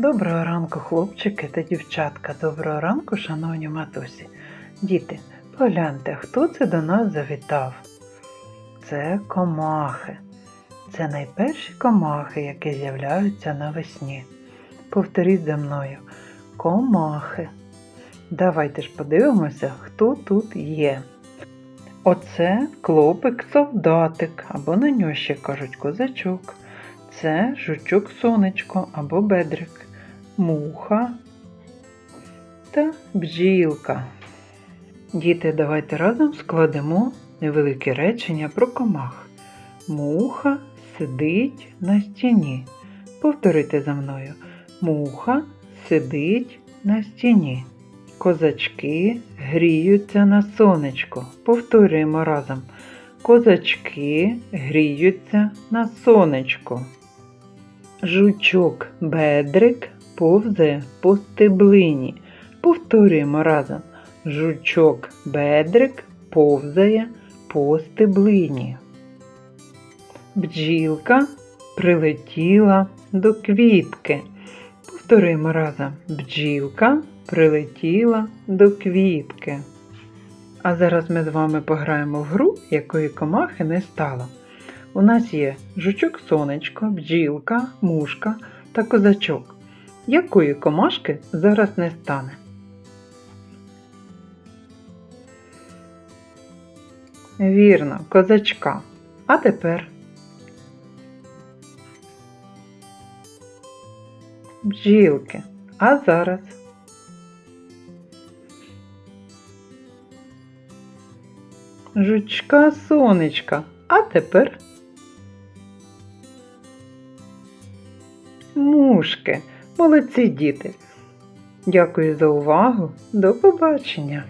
Доброго ранку, хлопчики та дівчатка. Доброго ранку, шановні матусі. Діти, погляньте, хто це до нас завітав? Це комахи. Це найперші комахи, які з'являються навесні. Повторіть за мною. Комахи. Давайте ж подивимося, хто тут є. Оце клопик-солдатик, або на нього кажуть козачок. Це жучок сонечко або бедрик, муха та бджілка. Діти, давайте разом складемо невелике речення про комах. Муха сидить на стіні. Повторите за мною. Муха сидить на стіні. Козачки гріються на сонечко. Повторюємо разом. Козачки гріються на сонечко. Жучок бедрик повзе по стеблині. Повторюємо разом. Жучок бедрик повзає по стеблині. Бджілка прилетіла до квітки. Повторюємо разом. Бджілка прилетіла до квітки. А зараз ми з вами пограємо в гру, якої комахи не стало. У нас є жучок сонечко, бджілка, мушка та козачок. Якої комашки зараз не стане? Вірно, козачка. А тепер бджілки. А зараз жучка сонечка. А тепер мушки. Молодці діти. Дякую за увагу. До побачення!